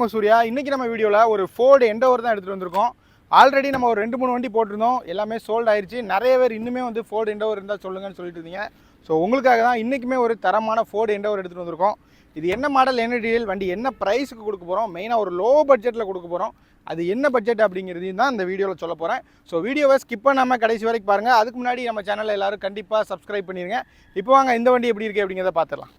உங்க சூர்யா. இன்னைக்கு நம்ம வீடியோவில் ஒரு ஃபோர்டு எண்டோவர் தான் எடுத்துகிட்டு வந்திருக்கோம். ஆல்ரெடி நம்ம ஒரு ரெண்டு மூணு வண்டி போட்டிருந்தோம். எல்லாமே சோல்ட் ஆயிடுச்சு நிறைய பேர் இன்னுமே வந்து ஃபோர்டு எண்டோவர் இருந்தால் சொல்லுங்கன்னு சொல்லிட்டு இருந்தீங்க. ஸோ உங்களுக்காக தான் இன்றைக்குமே ஒரு தரமான ஃபோர்டு எண்டோவர் எடுத்துகிட்டு வந்திருக்கோம். இது என்ன மாடல் என்ன டீடைல் வண்டி என்ன ப்ரைஸுக்கு கொடுக்க போகிறோம் மெயினாக ஒரு லோ பட்ஜெட்டில் கொடுக்க போகிறோம் அது என்ன பட்ஜெட் அப்படிங்கிறதையும் தான் இந்த வீடியோவில் சொல்ல போகிறேன் ஸோ வீடியோவை ஸ்கிப் பண்ணாமல் கடைசி வரைக்கும் பாருங்கள் அதுக்கு முன்னாடி நம்ம சேனலில் எல்லோரும் கண்டிப்பாக சப்ஸ்கிரைப் பண்ணிடுங்க இப்போ வாங்க இந்த வண்டி எப்படி இருக்குது அப்படிங்கிறத பார்த்துடலாம்.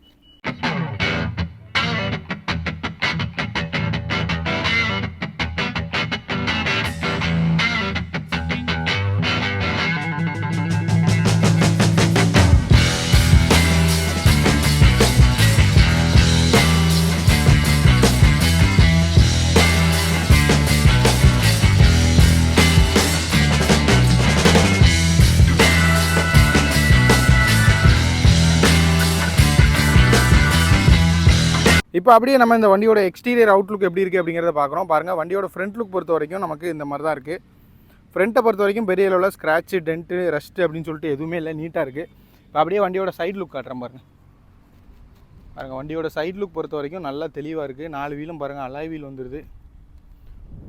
இப்போ அப்படியே நம்ம இந்த வண்டியோட எக்ஸ்டீரியர் அவுட்லுக் எப்படி இருக்குது அப்படிங்கிறத பார்க்குறோம். பாருங்கள் வண்டியோட ஃப்ரண்ட் லுக் பொறுத்த வரைக்கும் நமக்கு இந்த மாதிரி தான் இருக்குது ஃப்ரண்ட்டை பொறுத்த வரைக்கும் பெரிய அளவில் ஸ்க்ராட்சு டென்ட்டு ரஸ்ட்டு அப்படின்னு சொல்லிட்டு எதுவுமே இல்லை நீட்டாக இருக்குது இப்போ அப்படியே வண்டியோட சைட் லுக் காட்டுறேன் பாருங்கள் பாருங்கள் வண்டியோட சைட் லுக் பொறுத்த வரைக்கும் நல்லா தெளிவாக இருக்குது நாலு வீலும் பாருங்கள் அலாய் வீல் வந்துடுது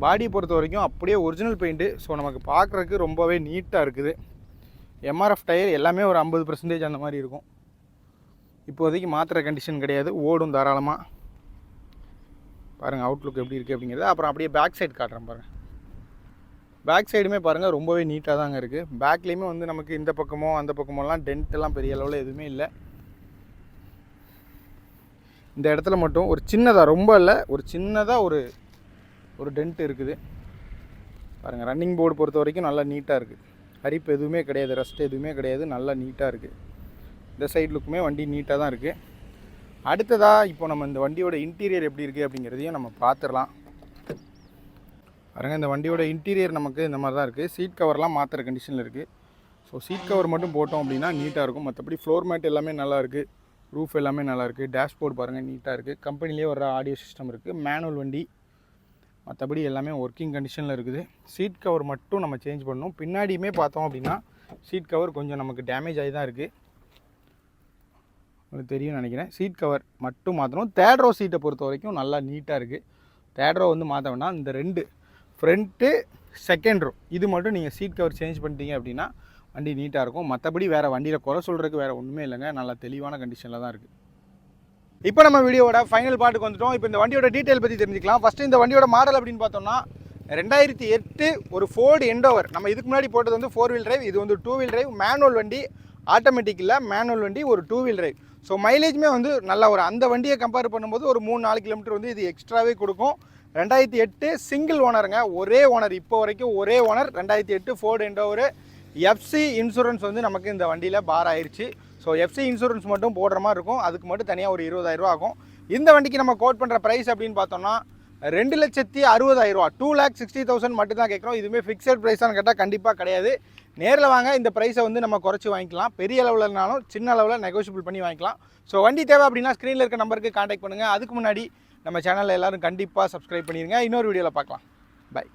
பாடி பொறுத்த வரைக்கும் அப்படியே ஒரிஜினல் பெயிண்ட்டு ஸோ நமக்கு பார்க்குறதுக்கு ரொம்பவே நீட்டாக இருக்குது. எம்ஆர்எஃப் டயர் எல்லாமே ஒரு ஐம்பது பர்சன்டேஜ் அந்த மாதிரி இருக்கும். இப்போதைக்கு மாத்திர கண்டிஷன் கிடையாது. ஓடும் தாராளமாக பாருங்கள் அவுட்லுக் எப்படி இருக்குது அப்படிங்கிறது. அப்புறம் அப்படியே பேக் சைடு காட்டுறேன் பாருங்கள் பேக் சைடுமே பாருங்கள் ரொம்பவே நீட்டாக தாங்க இருக்குது பேக்லேயுமே வந்து நமக்கு இந்த பக்கமோ அந்த பக்கமோலாம் டென்ட் எல்லாம் பெரிய அளவில் எதுவுமே இல்லை. இந்த இடத்துல மட்டும் ஒரு சின்னதாக ரொம்ப இல்லை ஒரு சின்னதாக ஒரு ஒரு டென்ட் இருக்குது. பாருங்கள் ரன்னிங் போர்டு பொறுத்த வரைக்கும் நல்லா நீட்டாக இருக்குது அரிப்பு எதுவுமே கிடையாது ரஸ்ட் எதுவுமே கிடையாது நல்லா நீட்டாக இருக்குது இந்த சைட் லுக்குமே வண்டி நீட்டாக தான் இருக்குது அடுத்ததாக இப்போ நம்ம இந்த வண்டியோட இன்டீரியர் எப்படி இருக்குது அப்படிங்கிறதையும் நம்ம பார்த்துடலாம். பாருங்கள் இந்த வண்டியோட இன்டீரியர் நமக்கு இந்த மாதிரி தான் இருக்குது சீட் கவர்லாம் மாற்றுற கண்டிஷனில் இருக்குது ஸோ சீட் கவர் மட்டும் போட்டோம் அப்படின்னா நீட்டாக இருக்கும். மற்றபடி ஃப்ளோர் மேட் எல்லாமே நல்லா இருக்குது ரூஃப் எல்லாமே நல்லா இருக்குது டேஷ்போர்ட் பாருங்கள் நீட்டாக இருக்குது கம்பெனிலே வர ஆடியோ சிஸ்டம் இருக்குது மேனுவல் வண்டி. மற்றபடி எல்லாமே ஒர்க்கிங் கண்டிஷனில் இருக்குது. சீட் கவர் மட்டும் நம்ம சேஞ்ச் பண்ணணும் பின்னாடியுமே பார்த்தோம் அப்படின்னா சீட் கவர் கொஞ்சம் நமக்கு டேமேஜ் ஆகி தான் இருக்குது உங்களுக்கு தெரியும் நினைக்கிறேன். சீட் கவர் மட்டும் மாற்றணும் தேட்ரோ ரோ சீட்டை பொறுத்த வரைக்கும் நல்லா நீட்டாக இருக்குது தேட்ரோ ரோ வந்து மாற்ற வேணாம். இந்த ரெண்டு ஃப்ரண்ட்டு செகண்ட் ரோ இது மட்டும் நீங்கள் சீட் கவர் சேஞ்ச் பண்ணிட்டீங்க அப்படின்னா வண்டி நீட்டாக இருக்கும். மற்றபடி வேறு வண்டியில் குறை சொல்கிறதுக்கு வேறு ஒன்றுமே இல்லைங்க. நல்லா தெளிவான கண்டிஷனில் தான் இருக்குது இப்போ நம்ம வீடியோட ஃபைனல் பாட்டுக்கு வந்துட்டோம். இப்போ இந்த வண்டியோட டீட்டெயில் பற்றி தெரிஞ்சுக்கலாம். ஃபஸ்ட்டு இந்த வண்டியோட மாடல் அப்படின்னு பார்த்தோம்னா ரெண்டாயிரத்தி எட்டு ஒரு ஃபோர்டு எண்டோவர் நம்ம இதுக்கு முன்னாடி போட்டது வந்து ஃபோர் வீல் டிரைவ் இது வந்து டூ வீல் டிரைவ் மேனுவல் வண்டி ஆட்டோமேட்டிக் இல்லை. மேனுவல் வண்டி ஒரு டூ வீல் டிரைவ் ஸோ மைலேஜுமே வந்து நல்ல ஒரு அந்த வண்டியை கம்பேர் பண்ணும்போது ஒரு மூணு நாலு கிலோமீட்டர் வந்து இது எக்ஸ்ட்ராவே கொடுக்கும். ரெண்டாயிரத்தி எட்டு சிங்கிள் ஓனருங்க ஒரே ஓனர் இப்போ வரைக்கும் ஒரே ஓனர் ரெண்டாயிரத்தி எட்டு ஃபோர்டு எண்டோவர் எஃப்சி இன்சூரன்ஸ் வந்து நமக்கு இந்த வண்டியில் பார் ஆயிடுச்சு ஸோ எஃப்சி இன்சூரன்ஸ் மட்டும் போடுற மாதிரி இருக்கும். அதுக்கு மட்டும் தனியாக ஒரு இருபதாயிரரூவா ஆகும். இந்த வண்டிக்கு நம்ம கோட் பண்ணுற ப்ரைஸ் அப்படின்னு பார்த்தோம்னா ரெண்டு லட்சத்தி அறுபதாயிரரூவா டூ லேக் சிக்ஸ்டி தௌசண்ட் மட்டும் தான் கேட்குறோம். இதுவுமே ஃபிக்ஸட் ப்ரைஸான்னு கேட்டால் கண்டிப்பாக கிடையாது. நேரில் வாங்க இந்த ப்ரைஸை வந்து நம்ம குறைச்சி வாங்கிக்கலாம். பெரிய அளவில்னாலும் சின்ன அளவில் நெகோஷியபிள் பண்ணி வாங்கிக்கலாம். ஸோ வண்டி தேவை அப்படின்னா ஸ்க்ரீனில் இருக்க நம்பருக்கு காண்டாக்ட் பண்ணுங்கள் அதுக்கு முன்னாடி நம்ம சேனலில் எல்லோரும் கண்டிப்பாக சப்ஸ்கிரைப் பண்ணிடுங்க இன்னொரு வீடியோவில் பார்க்கலாம். பை